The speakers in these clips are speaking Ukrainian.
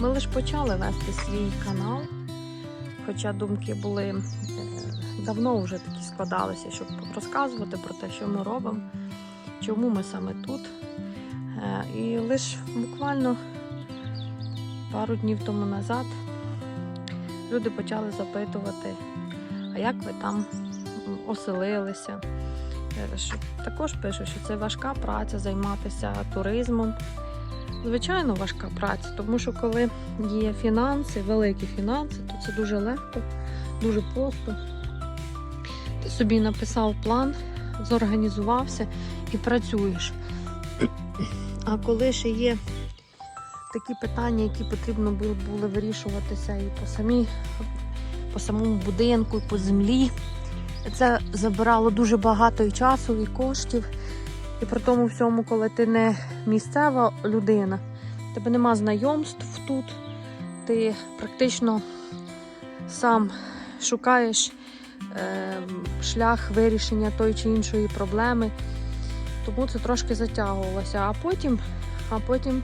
Ми лише почали вести свій канал, хоча думки були е, давно вже такі складалися, щоб розказувати про те, що ми робимо, чому ми саме тут. Е, І лише буквально пару днів тому назад люди почали запитувати, а як ви там оселилися. Е, Також пишуть, що це важка праця займатися туризмом. Звичайно, важка праця, тому що коли є фінанси, великі фінанси, то це дуже легко, дуже просто. Ти собі написав план, зорганізувався і працюєш. А коли ще є такі питання, які потрібно було вирішуватися і по самій, по самому будинку, і по землі, це забирало дуже багато і часу, і коштів. І при тому всьому, коли ти не місцева людина, тебе нема знайомств тут, ти практично сам шукаєш е, шлях вирішення тої чи іншої проблеми. Тому це трошки затягувалося. А потім, а потім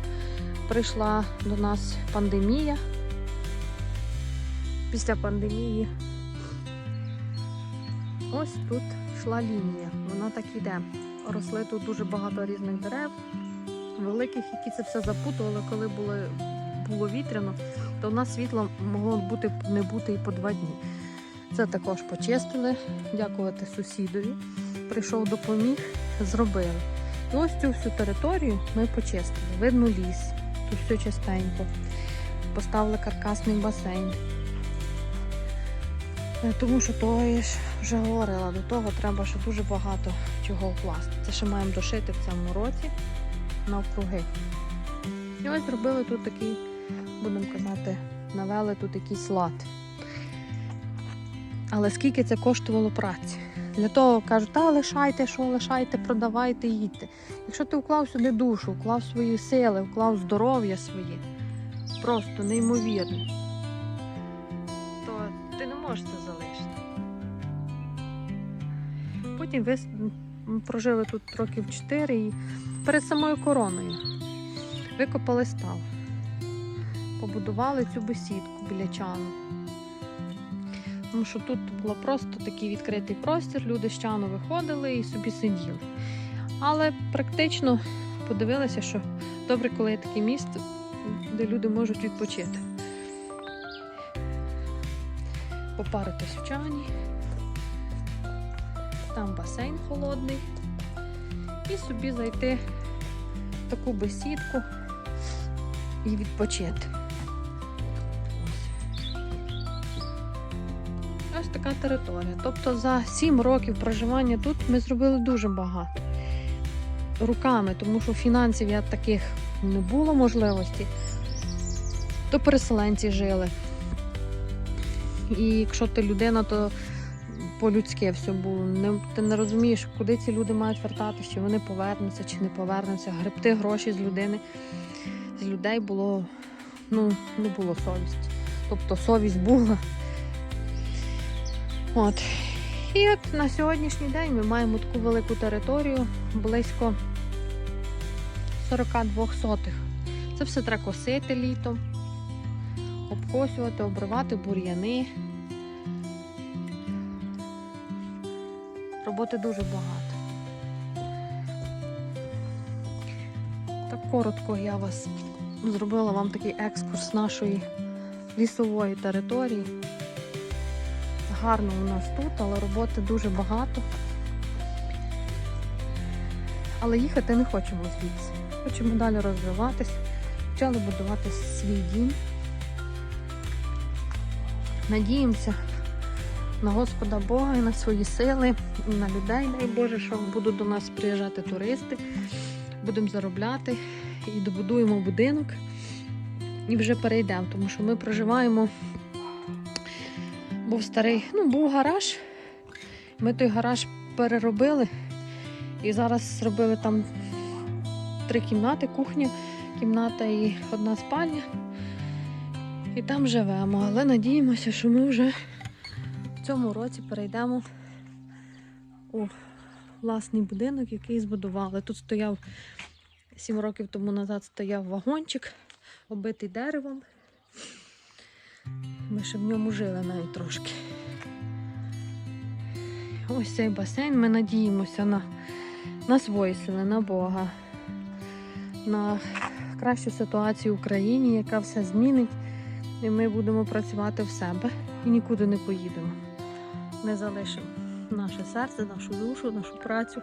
прийшла до нас пандемія. Після пандемії ось тут йшла лінія. Вона так іде. Росли тут дуже багато різних дерев, великих, які це все запутували, коли було, було вітряно, то в нас світла могло бути не бути і по два дні. Це також почистили, дякувати сусідові. Прийшов допоміг, зробили. І ось цю всю територію ми почистили. Видно ліс, тут все чистенько. Поставили каркасний басейн. Е, Тому що то я ж вже говорила, до того треба ще дуже багато чого вкласти. Це ще маємо дошити в цьому році навкруги. І ось зробили тут такий, будемо казати, навели тут якийсь лад. Але скільки це коштувало праці? Для того кажуть, та лишайте, що лишайте, продавайте, їдьте. Якщо ти вклав сюди душу, вклав свої сили, вклав здоров'я своє, просто неймовірно, то ти не можеш це залишити. Потім ви прожили тут років 4 і перед самою короною викопали став, побудували цю бесідку біля чану. Тому що тут було просто такий відкритий простір, люди з чану виходили і собі сиділи. Але практично подивилися, що добре, коли є таке місце, де люди можуть відпочити. Попаритись в чані. Там басейн холодний. І собі зайти в таку бесідку і відпочити. Ось така територія. Тобто за 7 років проживання тут ми зробили дуже багато. Руками, тому що фінансів я таких не було можливості. То переселенці жили. І якщо ти людина, то по-людськи все було. Не, ти не розумієш, куди ці люди мають вертатися, чи вони повернуться, чи не повернуться. Гребти гроші з людини. З людей було, ну, не було совісті. Тобто совість була. От. І от на сьогоднішній день ми маємо таку велику територію, близько 42 сотих. Це все треба косити літом, обкосювати, обривати бур'яни. Роботи дуже багато. Так коротко я вас зробила вам такий екскурс нашої лісової території. Гарно у нас тут, але роботи дуже багато. Але їхати не хочемо звідси. Хочемо далі розвиватись. Почали будувати свій дім. Надіємося на Господа Бога і на свої сили, і на людей, дай Боже, що будуть до нас приїжджати туристи, будемо заробляти і добудуємо будинок і вже перейдемо, тому що ми проживаємо. Був старий, ну, був гараж. Ми той гараж переробили і зараз зробили там три кімнати, кухня, кімната і одна спальня. І там живемо. Але надіємося, що ми вже цьому році перейдемо у власний будинок, який збудували. Тут стояв сім років тому назад стояв вагончик, оббитий деревом. Ми ще в ньому жили навіть трошки. Ось цей басейн. Ми надіємося на, на свої сили, на Бога, на кращу ситуацію в Україні, яка все змінить. І ми будемо працювати в себе і нікуди не поїдемо. Не залишимо наше серце, нашу душу, нашу працю